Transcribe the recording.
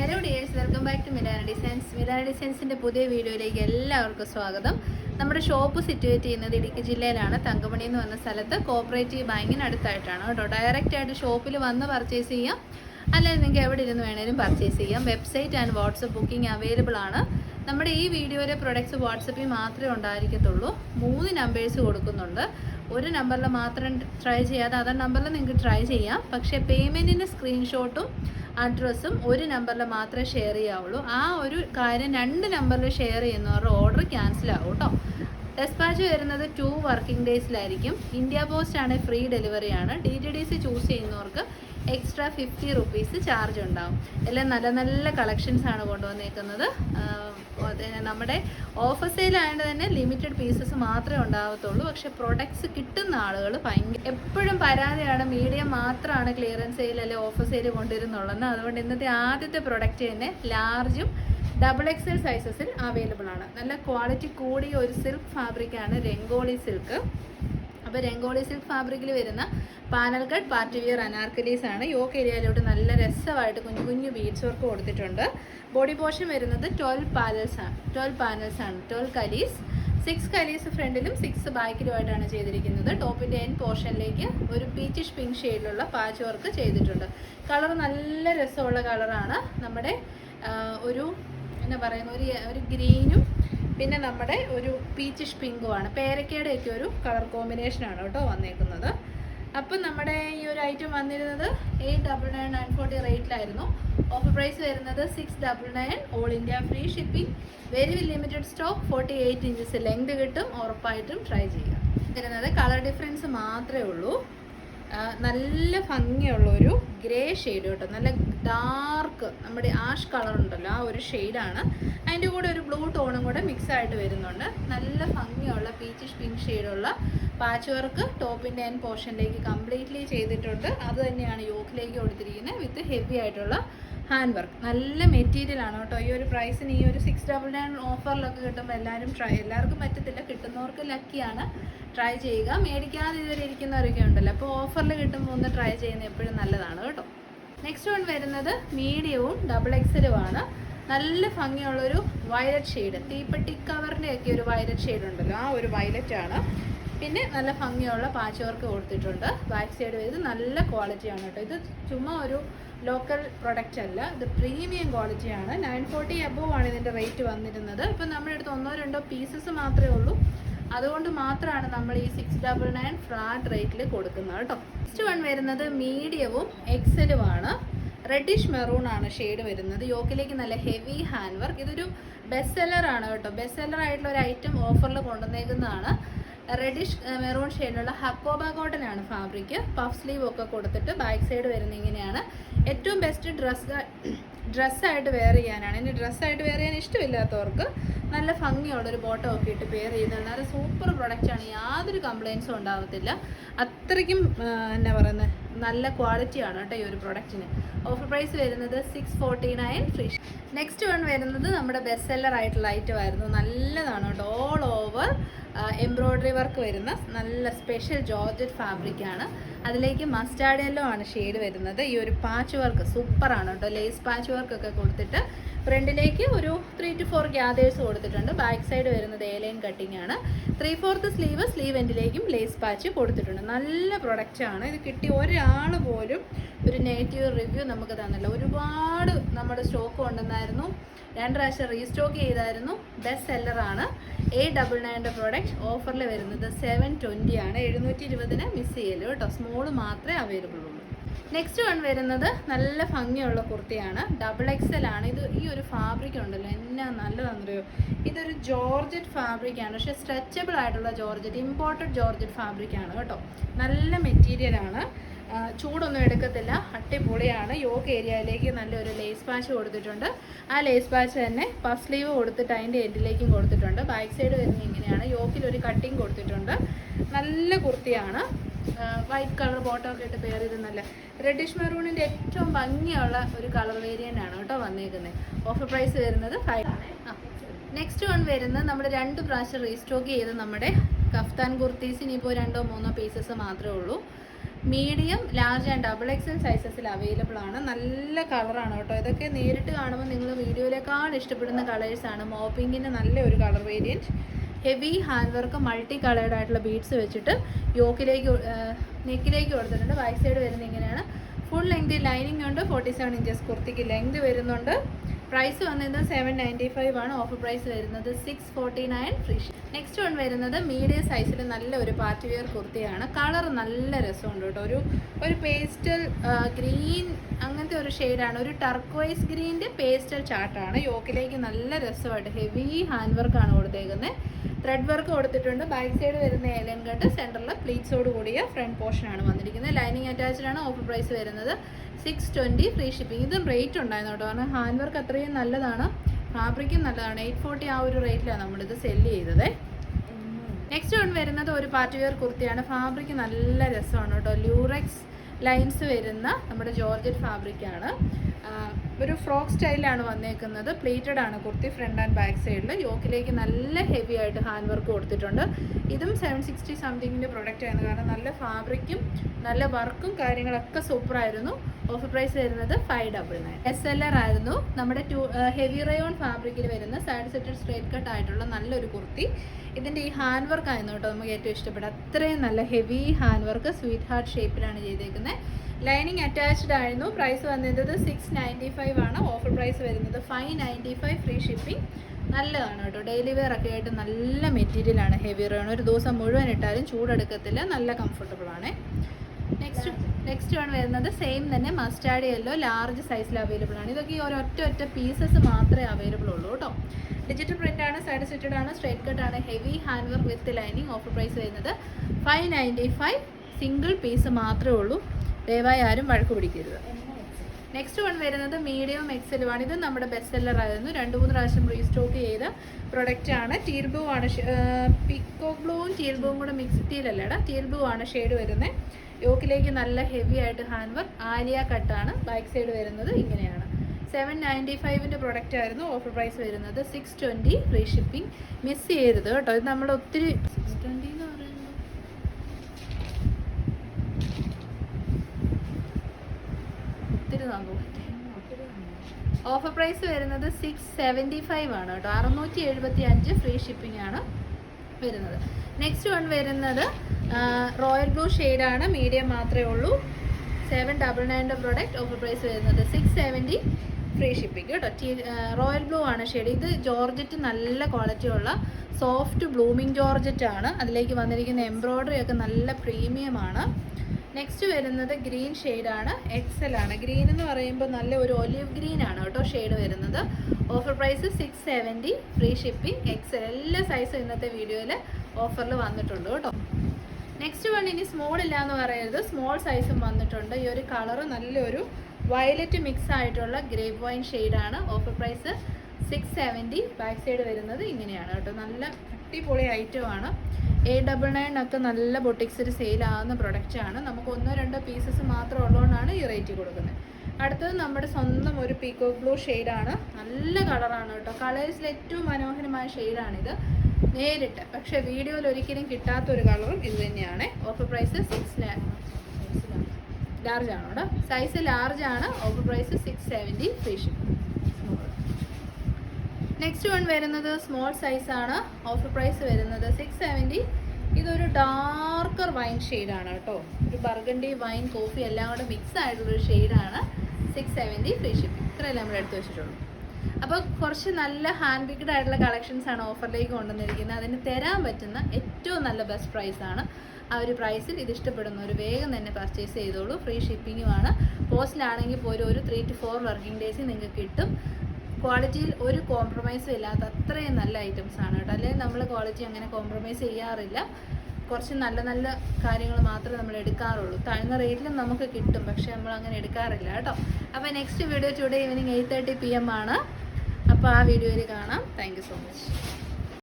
Hello dears welcome back to Milana designs Milana ഡിസൈൻസിന്റെ പുതിയ വീഡിയോയിലേക്ക് എല്ലാവർക്കും സ്വാഗതം. നമ്മുടെ ഷോപ്പ് സിറ്റുവേറ്റ് ചെയ്യുന്നത് ഇടുക്കി ജില്ലയിലാണ്. തങ്കമണി എന്ന് പറഞ്ഞ സ്ഥലത്ത് കോപ്പറേറ്റീവ് ബാങ്കിന് അടുത്തായിട്ടാണ് കേട്ടോ. ഡയറക്റ്റ് ആയിട്ട് ഷോപ്പിൽ വന്ന് പർച്ചേസ് ചെയ്യാം. അല്ലെങ്കിൽ നിങ്ങൾക്ക് എവിടെ ഇരുന്ന് വേണേലും പർച്ചേസ് ചെയ്യാം. Website and WhatsApp booking available ആണ്. നമ്മുടെ ഈ വീഡിയോയിലെ പ്രൊഡക്ട്സ് വാട്സപ്പിൽ മാത്രമേ ഉണ്ടായിരിക്കത്തുള്ളൂ. മൂന്ന് നമ്പേഴ്സ് കൊടുക്കുന്നുണ്ട്. ഒരു നമ്പറിൽ മാത്രം ട്രൈ ചെയ്യാതെ അതേ നമ്പറിൽ നിങ്ങൾക്ക് ട്രൈ ചെയ്യാം. പക്ഷേ പേയ്മെന്റിന്റെ സ്ക്രീൻഷോട്ടും അഡ്രസ്സും ഒരു നമ്പറിൽ മാത്രമേ ഷെയർ ചെയ്യാവുള്ളൂ. ആ ഒരു കാര്യം രണ്ട് നമ്പറിൽ ഷെയർ ചെയ്യുന്നവരുടെ ഓർഡർ ക്യാൻസൽ ആവും കേട്ടോ ഡെസ്പാച്ച് വരുന്നത് ടു വർക്കിംഗ് ഡേയ്സിലായിരിക്കും ഇന്ത്യ പോസ്റ്റ് ആണ് ഫ്രീ ഡെലിവറി ആണ്. D T D C choose ചെയ്യുന്നവർക്ക് എക്സ്ട്രാ ഫിഫ്റ്റി റുപ്പീസ് ചാർജ് ഉണ്ടാവും. എല്ലാം നല്ല നല്ല കളക്ഷൻസ് ആണ് കൊണ്ടുവന്നേക്കുന്നത്. നമ്മുടെ ഓഫർ സെയിലായതുകൊണ്ട് തന്നെ ലിമിറ്റഡ് പീസസ് മാത്രമേ ഉണ്ടാവത്തുള്ളൂ. പക്ഷെ പ്രൊഡക്ട്സ് കിട്ടുന്ന ആളുകൾ ഭയങ്കര എപ്പോഴും പരാതിയാണ് മീഡിയം മാത്രമാണ് ക്ലിയറൻസ് സെയിൽ അല്ലെങ്കിൽ ഓഫർ സെയിൽ കൊണ്ടുവരുന്നുള്ളതെന്ന്. അതുകൊണ്ട് ഇന്നത്തെ ആദ്യത്തെ പ്രൊഡക്റ്റ് തന്നെ ലാർജും ഡബിൾ എക്സൽ സൈസസിൽ അവൈലബിൾ ആണ്. നല്ല ക്വാളിറ്റി കൂടിയ ഒരു സിൽക്ക് ഫാബ്രിക്കാണ് രംഗോളി സിൽക്ക് അപ്പോൾ രംഗോളി സിൽക്ക് ഫാബ്രിക്കിൽ വരുന്ന panel cut party wear anarkalis ആണ്. യോക്ക് ഏരിയയിലോട്ട് നല്ല രസമായിട്ട് കുഞ്ഞു കുഞ്ഞു ബീഡ്സ് വർക്ക് കൊടുത്തിട്ടുണ്ട്. ബോഡി പോർഷൻ വരുന്നത് ട്വൽവ് പാനൽസ് ആണ്. ട്വൽവ് പാനൽസ് ആണ്. ട്വൽവ് കലീസ് സിക്സ് കലീസ് ഫ്രണ്ടിലും സിക്സ് ബാക്കിലുമായിട്ടാണ് ചെയ്തിരിക്കുന്നത്. ടോപ്പിന്റെ എൻ പോർഷനിലേക്ക് ഒരു പീച്ചിഷ് പിങ്ക് ഷെയ്ഡിലുള്ള പാച്ച് വർക്ക് ചെയ്തിട്ടുണ്ട്. കളർ നല്ല രസമുള്ള കളറാണ് നമ്മുടെ ഒരു എന്നാ പറയുന്ന ഒരു ഒരു ഗ്രീനും പിന്നെ നമ്മുടെ ഒരു പീച്ചിഷ് പിങ്കുമാണ് പേരക്കയുടെ ഒക്കെ ഒരു കളർ കോമ്പിനേഷനാണ് കേട്ടോ വന്നേക്കുന്നത്. അപ്പം നമ്മുടെ ഈ ഒരു ഐറ്റം വന്നിരുന്നത് eight double nine nine forty റേറ്റിലായിരുന്നു offer price വരുന്നത് six double nine all India free shipping very limited stock forty eight inches length കിട്ടും ഉറപ്പായിട്ടും ട്രൈ ചെയ്യുക. വരുന്നത് കളർ ഡിഫറൻസ് മാത്രമേ ഉള്ളൂ. നല്ല ഭംഗിയുള്ള ഒരു ഗ്രേ ഷെയ്ഡ് കേട്ടോ. നല്ല ഡാർക്ക് നമ്മുടെ ആഷ് കളർ ഉണ്ടല്ലോ ആ ഒരു ഷെയ്ഡാണ് അതിന്റെ കൂടെ ഒരു ബ്ലൂ ടോണും കൂടെ മിക്സ് ആയിട്ട് വരുന്നുണ്ട്. നല്ല ഭംഗിയുള്ള പീച്ചിഷ് പിങ്ക് ഷെയ്ഡുള്ള പാച്ച് വർക്ക് ടോപ്പിന്റെ ആൻഡ് പോർഷനിലേക്ക് കംപ്ലീറ്റ്ലി ചെയ്തിട്ടുണ്ട്. അത് തന്നെയാണ് യോക്കിലേക്ക് കൊടുത്തിരിക്കുന്നത് വിത്ത് ഹെവി ആയിട്ടുള്ള ഹാൻഡ് വർക്ക് നല്ല മെറ്റീരിയൽ ആണ് കേട്ടോ. ഈ ഒരു പ്രൈസിന് ഈ ഒരു സിക്സ് ഡബിൾ നയൻ ഓഫറിലൊക്കെ കിട്ടുമ്പോൾ എല്ലാവരും ട്രൈ എല്ലാവർക്കും പറ്റത്തില്ല. കിട്ടുന്നവർക്ക് ലക്കിയാണ് ട്രൈ ചെയ്യുക. മേടിക്കാതെ ഇതുവരെ ഇരിക്കുന്നവരൊക്കെ ഉണ്ടല്ലോ. അപ്പോൾ ഓഫറിൽ കിട്ടുമ്പോൾ ഒന്ന് ട്രൈ ചെയ്യുന്നത് എപ്പോഴും നല്ലതാണ് കേട്ടോ. നെക്സ്റ്റ് വൺ വരുന്നത് മീഡിയവും ഡബിൾ എക്സലുമാണ് നല്ല ഭംഗിയുള്ളൊരു വയലറ്റ് ഷെയ്ഡ് തീപ്പെട്ടി കവറിന്റെ ഒക്കെ ഒരു വയലറ്റ് ഷെയ്ഡ് ഉണ്ടല്ലോ. ആ ഒരു വയലറ്റ് ആണ്. പിന്നെ നല്ല ഭംഗിയുള്ള പാച്ച് വർക്ക് കൊടുത്തിട്ടുണ്ട് ബാക്ക് സൈഡ് വരുന്നത് നല്ല ക്വാളിറ്റിയാണ് കേട്ടോ. ഇത് ചുമ്മാ ഒരു ലോക്കൽ പ്രൊഡക്റ്റ് അല്ല. ഇത് പ്രീമിയം ക്വാളിറ്റിയാണ് നയൻ ഫോർട്ടി അബോവ് ആണ് ഇതിന്റെ റേറ്റ് വന്നിരുന്നത്. ഇപ്പം നമ്മുടെ അടുത്ത് ഒന്നോ രണ്ടോ പീസസ് മാത്രമേ ഉള്ളൂ. അതുകൊണ്ട് മാത്രമാണ് നമ്മൾ ഈ സിക്സ് ഡബിൾ നയൻ ഫ്ലാറ്റ് റേറ്റിൽ കൊടുക്കുന്നത് കേട്ടോ. നെക്സ്റ്റ് വൺ വരുന്നത് മീഡിയവും എക്സലുമാണ് റെഡിഷ് മെറൂൺ ആണ്. ഷെയ്ഡ് വരുന്നത്. യോക്കിലേക്ക് നല്ല ഹെവി ഹാൻഡ് വർക്ക് ഇതൊരു ബെസ്റ്റ് സെല്ലർ ആണ് കേട്ടോ. ബെസ്റ്റ് സെല്ലർ ആയിട്ടുള്ള ഒരു ഐറ്റം ഓഫറിൽ കൊണ്ടുവന്നേക്കുന്നതാണ്. റെഡിഷ് മെറൂൺ ഷെയ്ഡിലുള്ള ഹക്കോബ കോട്ടൺ ആണ് ഫാബ്രിക് പഫ് സ്ലീവ് ഒക്കെ കൊടുത്തിട്ട് ബാക്ക് സൈഡ് വരുന്ന ഇങ്ങനെയാണ്. ഏറ്റവും ബെസ്റ്റ് ഡ്രസ് ഡ്രസ്സായിട്ട് വെയർ ചെയ്യാനാണ്. ഇനി ഡ്രസ്സായിട്ട് വെയർ ചെയ്യാൻ ഇഷ്ടമില്ലാത്തവർക്ക് നല്ല ഭംഗിയുള്ളൊരു ബോട്ടം ഒക്കെ ഇട്ട് വെയർ ചെയ്താൽ നല്ല സൂപ്പർ പ്രൊഡക്റ്റാണ് യാതൊരു കംപ്ലയിൻസും ഉണ്ടാകത്തില്ല അത്രയ്ക്കും എന്നാ പറയുന്നത് നല്ല ക്വാളിറ്റിയാണ് കേട്ടോ ഈ ഒരു പ്രൊഡക്റ്റിന് ഓഫർ പ്രൈസ് വരുന്നത് six forty nine free next one വരുന്നത് നമ്മുടെ ബെസ്റ്റ് സെല്ലർ ആയിട്ടുള്ള ഐറ്റം ആയിരുന്നു. നല്ലതാണ് കേട്ടോ. ഓൾ ഓവർ എംബ്രോയ്ഡറി വർക്ക് വരുന്ന നല്ല സ്പെഷ്യൽ ജോർജറ്റ് ഫാബ്രിക് ആണ്. അതിലേക്ക് മസ്റ്റാർഡ് യെല്ലോ ആണ് ഷെയ്ഡ് വരുന്നത്. ഈ ഒരു പാച്ച് വർക്ക് സൂപ്പറാണ് കേട്ടോ. ലേസ് പാച്ച് വർക്ക് ഒക്കെ കൊടുത്തിട്ട് ഫ്രണ്ടിലേക്ക് ഒരു ത്രീ ടു ഫോർ ഗ്യാദേഴ്സ് കൊടുത്തിട്ടുണ്ട്. ബാക്ക് സൈഡ് വരുന്നത് എ ലൈൻ കട്ടിംഗ് ആണ്. ത്രീ ഫോർത്ത് സ്ലീവ് സ്ലീവ് എൻഡിലേക്കും ലേസ് പാച്ച് കൊടുത്തിട്ടുണ്ട്. നല്ല പ്രൊഡക്റ്റ് ആണ്. ഇത് കിട്ടിയ ഒരാൾ പോലും ഒരു നെഗറ്റീവ് റിവ്യൂ നമുക്ക് തന്നില്ല. ഒരുപാട് നമ്മുടെ സ്റ്റോക്ക് കൊണ്ടുവന്നായിരുന്നു. രണ്ട് പ്രാവശ്യം റീസ്റ്റോക്ക് ചെയ്തായിരുന്നു. ബെസ്റ്റ് സെല്ലറാണ് എ ഡബിൾ നയന്റെ പ്രോഡക്റ്റ് ഓഫറിൽ വരുന്നത് സെവൻ ട്വന്റി ആണ്. എഴുന്നൂറ്റി ഇരുപതിന് മിസ് ചെയ്യല്ലോ കേട്ടോ. സ്മോൾ മാത്രമേ അവൈലബിൾ ഉള്ളൂ. നെക്സ്റ്റ് വൺ വരുന്നത് നല്ല ഭംഗിയുള്ള കുർത്തിയാണ്. ഡബിൾ എക്സൽ ആണ്. ഇത് ഈ ഒരു ഫാബ്രിക് ഉണ്ടല്ലോ. എന്നാ നല്ലതാണെന്നറിയോ ഇതൊരു ജോർജറ്റ് ഫാബ്രിക് ആണ്. പക്ഷേ സ്ട്രെച്ചബിൾ ആയിട്ടുള്ള ജോർജറ്റ് ഇമ്പോർട്ടഡ് ജോർജറ്റ് ഫാബ്രിക് ആണ് കേട്ടോ. നല്ല മെറ്റീരിയൽ ആണ്. ചൂടൊന്നും എടുക്കത്തില്ല. അട്ടിപൊളിയാണ് യോക്ക് ഏരിയയിലേക്ക് നല്ലൊരു ലേസ് പാച്ച് കൊടുത്തിട്ടുണ്ട്. ആ ലേസ് പാച്ച് തന്നെ പഫ് സ്ലീവ് കൊടുത്തിട്ട് അതിന്റെ എൻഡിലേക്കും കൊടുത്തിട്ടുണ്ട്. ബാക്ക് സൈഡ് വരുന്നത് ഇങ്ങനെയാണ്. യോക്കിൽ ഒരു കട്ടിങ് കൊടുത്തിട്ടുണ്ട്. നല്ല കുർത്തിയാണ്. വൈറ്റ് കളർ ബോട്ടം ഒക്കെ ഇട്ട് പെയർ ചെയ്ത് നല്ല റെഡിഷ് മെറൂണിന്റെ ഏറ്റവും ഭംഗിയുള്ള ഒരു കളർ വേരിയന്റ് ആണ് കേട്ടോ വന്നേക്കുന്നത് ഓഫർ പ്രൈസ് വരുന്നത് ഫൈവ് നെക്സ്റ്റ് വൺ വരുന്നത് നമ്മൾ രണ്ട് പ്രാവശ്യം റീസ്റ്റോക്ക് ചെയ്ത് നമ്മുടെ കഫ്താൻ കുർത്തീസ്. ഇനിയിപ്പോൾ രണ്ടോ മൂന്നോ പീസസ് മാത്രമേ ഉള്ളൂ. Medium large and double XL സൈസസിൽ available ആണ്. നല്ല കളറാണ് കേട്ടോ. ഇതൊക്കെ നേരിട്ട് കാണുമ്പോൾ നിങ്ങൾ വീഡിയോയിലേക്കാൾ ഇഷ്ടപ്പെടുന്ന കളേഴ്സാണ് മോപ്പിങ്ങിന്റെ നല്ല ഒരു colour variant heavy hand work multi coloured ആയിട്ടുള്ള ബീഡ്സ് വെച്ചിട്ട് യോക്കിലേക്ക് നെക്കിലേക്ക് കൊടുത്തിട്ടുണ്ട്. ബാക്ക് സൈഡ് വരുന്നത് ഇങ്ങനെയാണ്. ഫുൾ ലെങ്ത് ലൈനിങ് ഉണ്ട്. ഫോർട്ടി സെവൻ ഇഞ്ചസ് കുർത്തിക്ക് ലെങ്ത് വരുന്നുണ്ട്. പ്രൈസ് വന്നത് സെവൻ നയന്റി ഫൈവ് ആണ്. ഓഫർ പ്രൈസ് വരുന്നത് six forty nine free next one വരുന്നത് മീഡിയം സൈസിൽ നല്ല ഒരു പാർട്ടി വെയർ കുർത്തിയാണ്. കളർ നല്ല രസമുണ്ട് കേട്ടോ. ഒരു ഒരു പേസ്റ്റൽ ഗ്രീൻ അങ്ങനത്തെ ഒരു ഷെയ്ഡാണ് ഒരു ടർക്വൈസ് ഗ്രീന്റെ പേസ്റ്റൽ ചാർട്ടാണ് യോക്കിലേക്ക് നല്ല രസമായിട്ട് ഹെവി ഹാൻഡ് വർക്കാണ് കൊടുത്തേക്കുന്നത് ത്രെഡ് വർക്ക് കൊടുത്തിട്ടുണ്ട്. ബാക്ക് സൈഡ് വരുന്ന ഏലൻ കട്ട് സെന്ററിൽ പ്ലീറ്റ്സോട് കൂടിയ ഫ്രണ്ട് പോർഷനാണ് വന്നിരിക്കുന്നത് ലൈനിങ് അറ്റാച്ച്ഡ് ആണ്. ഓഫർ പ്രൈസ് വരുന്നത് സിക്സ് ട്വന്റി ഫ്രീ ഷിപ്പിംഗ് ഇതും റേറ്റ് ഉണ്ടായിരുന്നു കേട്ടോ. കാരണം ഹാൻഡ് വർക്ക് അത്രയും നല്ലതാണ്. ഫാബ്രിക്കും നല്ലതാണ്. എയ്റ്റ് ഫോർട്ടി ആ ഒരു റേറ്റിലാണ് നമ്മളിത് സെല്ല് ചെയ്തത്. നെക്സ്റ്റ് വൺ വരുന്നത് ഒരു പാർട്ടി വെയർ കുർത്തിയാണ്. ഫാബ്രിക് നല്ല രസമാണ് കേട്ടോ. ലൂറക്സ് ലൈൻസ് വരുന്ന നമ്മുടെ ജോർജറ്റ് ഫാബ്രിക്കാണ് ഒരു ഫ്രോക്ക് സ്റ്റൈലാണ് വന്നേക്കുന്നത്. പ്ലേറ്റഡ് ആണ്. കുർത്തി ഫ്രണ്ട് ആൻഡ് ബാക്ക് സൈഡിൽ യോക്കിലേക്ക് നല്ല ഹെവി ആയിട്ട് ഹാൻഡ് വർക്ക് കൊടുത്തിട്ടുണ്ട്. ഇതും സെവൻ സിക്സ്റ്റി സംതിങ്ങിന്റെ പ്രൊഡക്റ്റ് ആയിരുന്നു. കാരണം നല്ല ഫാബ്രിക്കും നല്ല വർക്കും കാര്യങ്ങളൊക്കെ സൂപ്പറായിരുന്നു ഓഫർ പ്രൈസ് വരുന്നത് five double nine S L R ആയിരുന്നു. നമ്മുടെ ടു ഹെവി റയോൺ ഫാബ്രിക്കിൽ വരുന്ന സൈഡ് സെറ്റഡ് സ്ട്രേറ്റ് കട്ട് ആയിട്ടുള്ള നല്ലൊരു കുർത്തി. ഇതിന്റെ ഈ ഹാൻഡ് വർക്ക് ആയിരുന്നു കേട്ടോ നമുക്ക് ഏറ്റവും ഇഷ്ടപ്പെട്ട അത്രയും നല്ല heavy hand work sweet heart ഷേപ്പിലാണ് ചെയ്തേക്കുന്നത് ലൈനിങ് അറ്റാച്ച്ഡ് ആയിരുന്നു. പ്രൈസ് വന്നിരുന്നത് സിക്സ് നയന്റി ഫൈവ് ആണ്. ഓഫർ പ്രൈസ് വരുന്നത് five ninety five free shipping നല്ലതാണ് കേട്ടോ. ഡെയിലി വെയർ ഒക്കെ ആയിട്ട് നല്ല മെറ്റീരിയലാണ് ഹെവി റയോൺ ഒരു ദിവസം മുഴുവൻ ഇട്ടാലും ചൂടെടുക്കത്തില്ല. നല്ല കംഫർട്ടബിൾ ആണ്. നെക്സ്റ്റ് നെക്സ്റ്റ് വൺ വരുന്നത് സെയിം തന്നെ മസ്റ്റാർഡ് യെല്ലോ ലാർജ് സൈസിൽ അവൈലബിൾ ആണ്. ഇതൊക്കെ ഈ ഒരൊറ്റ ഒറ്റ പീസസ് മാത്രമേ അവൈലബിൾ ഉള്ളൂ കേട്ടോ. ഡിജിറ്റൽ പ്രിന്റ് ആണ് സൈഡ് സ്റ്റിറ്റഡ് ആണ് സ്ട്രേറ്റ് കട്ട് ആണ് heavy hand work with lining offer price വരുന്നത് five ninety five single piece മാത്രമേ ഉള്ളൂ. ദയവായി ആരും വഴക്ക് പിടിക്കരുത്. നെക്സ്റ്റ് വൺ വരുന്നത് മീഡിയം എക്സലുമാണ് ഇത് നമ്മുടെ ബെസ്റ്റ് സെല്ലർ ആയിരുന്നു. രണ്ട് മൂന്ന് പ്രാവശ്യം റീസ്റ്റോക്ക് ചെയ്ത പ്രൊഡക്റ്റ് ആണ്. ടീൽ ആണ്. പിക്കോ ബ്ലൂവും ടീൽ കൂടെ മിക്സ് ടീലല്ലേടാ ടീൽ ആണ് ഷെയ്ഡ് വരുന്നത് യോക്കിലേക്ക് നല്ല ഹെവി ആയിട്ട് ഹാൻഡ് വർക്ക് ആലിയ കട്ടാണ് ബാക്ക് സൈഡ് വരുന്നത് ഇങ്ങനെയാണ്. സെവൻ നയന്റി ഫൈവിന്റെ പ്രൊഡക്റ്റ് ആയിരുന്നു. ഓഫർ പ്രൈസ് വരുന്നത് six twenty free shipping miss ചെയ്യരുത് കേട്ടോ. ഇത് നമ്മൾ ഒത്തിരി സിക്സ് ട്വന്റി എന്ന് പറയുമ്പോൾ ഒത്തിരി ഓഫർ പ്രൈസ് വരുന്നത് സിക്സ് സെവന്റി ഫൈവ് ആണ് കേട്ടോ. അറുന്നൂറ്റി എഴുപത്തി അഞ്ച് ഫ്രീ ഷിപ്പിംഗ് ആണ്. വരുന്നത്. നെക്സ്റ്റ് വൺ വരുന്നത് റോയൽ ബ്ലൂ ആണ്. മീഡിയം മാത്രമേ ഉള്ളൂ. സെവൻ ഡബിൾ നയന്റെ പ്രോഡക്റ്റ് ഓഫർ പ്രൈസ് വരുന്നത് സിക്സ് സെവന്റി ഫ്രീ ഷിപ്പിംഗ് കേട്ടോ. ടീ റോയൽ ബ്ലൂ ആണ് ഷെയ്ഡ് ഇത് ജോർജറ്റ് നല്ല ക്വാളിറ്റി ഉള്ള സോഫ്റ്റ് ബ്ലൂമിങ് ജോർജറ്റ് ആണ്. അതിലേക്ക് വന്നിരിക്കുന്ന എംബ്രോയ്ഡറി ഒക്കെ നല്ല പ്രീമിയം ആണ്. നെക്സ്റ്റ് വരുന്നത് ഗ്രീൻ ആണ്. എക്സൽ ആണ്. ഗ്രീൻ എന്ന് പറയുമ്പോൾ നല്ല ഒരു ഒലിവ് ഗ്രീൻ ആണ് കേട്ടോ ഷെയ്ഡ് വരുന്നത്. Offer price six seventy free shipping XL എല്ലാ സൈസും ഇന്നത്തെ വീഡിയോയിൽ ഓഫറിൽ വന്നിട്ടുണ്ട് കേട്ടോ. നെക്സ്റ്റ് വൺ ഇനി സ്മോൾ ഇല്ല എന്ന് പറയരുത് സ്മോൾ സൈസും വന്നിട്ടുണ്ട്. ഈ ഒരു കളറ് നല്ലൊരു വയലറ്റ് മിക്സ് ആയിട്ടുള്ള ഗ്രേപ്പ് വൈൻ ഷെയ്ഡാണ് offer price six seventy back side വരുന്നത് ഇങ്ങനെയാണ് കേട്ടോ. നല്ല അടിപൊളി ഐറ്റമാണ് എ ഡബിൾ നയൻ ഒക്കെ നല്ല ബൊട്ടിക്സിൽ സെയിൽ ആകുന്ന ആണ്. നമുക്ക് ഒന്നോ രണ്ടോ പീസസ് മാത്രം ഉള്ളതുകൊണ്ടാണ് ഈ റേറ്റ് കൊടുക്കുന്നത്. അടുത്തത് നമ്മുടെ സ്വന്തം ഒരു പീക്കോ ബ്ലൂ ഷെയ്ഡാണ് നല്ല കളറാണ് കേട്ടോ. കളേഴ്സിൽ ഏറ്റവും മനോഹരമായ ഷെയ്ഡാണിത് നേരിട്ട്. പക്ഷെ വീഡിയോയിൽ ഒരിക്കലും കിട്ടാത്തൊരു കളറും ഇത് തന്നെയാണ്. ഓഫർ പ്രൈസ് സിക്സ് ലാർജ് ആണ് കേട്ടോ സൈസ് ലാർജ് ആണ്. Offer price six seventy free shipping next one വരുന്നത് സ്മോൾ സൈസ് ആണ്. ഓഫർ പ്രൈസ് വരുന്നത് സിക്സ് സെവന്റി ഇതൊരു ഡാർക്കർ വൈൻ ഷെയ്ഡാണ് കേട്ടോ. ഒരു ബർഗണ്ടി വൈൻ കോഫി എല്ലാം കൂടെ മിക്സ് ആയിട്ടുള്ളൊരു ഷെയ്ഡാണ് സിക്സ് സെവന്റി ഫ്രീ ഷിപ്പിംഗ് ഇത്രയല്ലേ നമ്മൾ എടുത്ത് വെച്ചിട്ടുള്ളൂ. അപ്പോൾ കുറച്ച് നല്ല ഹാൻഡ് പിക്ഡ് ആയിട്ടുള്ള കളക്ഷൻസ് ആണ് ഓഫറിലേക്ക് കൊണ്ടുവന്നിരിക്കുന്നത്. അതിന് തരാൻ പറ്റുന്ന ഏറ്റവും നല്ല ബെസ്റ്റ് പ്രൈസ് ആണ്. ആ ഒരു പ്രൈസിൽ ഇത് ഇഷ്ടപ്പെടുന്നവർ വേഗം തന്നെ പർച്ചേസ് ചെയ്തോളൂ. ഫ്രീ ഷിപ്പിങ്ങുമാണ് പോസ്റ്റിലാണെങ്കിൽ പോലും ഒരു three two four working days നിങ്ങൾക്ക് കിട്ടും. ക്വാളിറ്റിയിൽ ഒരു കോംപ്രമൈസും ഇല്ലാത്ത അത്രയും നല്ല ഐറ്റംസ് ആണ് കേട്ടോ. അല്ലെങ്കിൽ നമ്മൾ ക്വാളിറ്റി അങ്ങനെ കോംപ്രമൈസ് ചെയ്യാറില്ല. കുറച്ച് നല്ല നല്ല കാര്യങ്ങൾ മാത്രമേ നമ്മൾ എടുക്കാറുള്ളൂ. താഴ്ന്ന റേറ്റിലും നമുക്ക് കിട്ടും. പക്ഷേ നമ്മൾ അങ്ങനെ എടുക്കാറില്ല കേട്ടോ. അപ്പോൾ next video today evening eight thirty P M ആണ്. അപ്പോൾ ആ വീഡിയോയിൽ കാണാം. Thank so much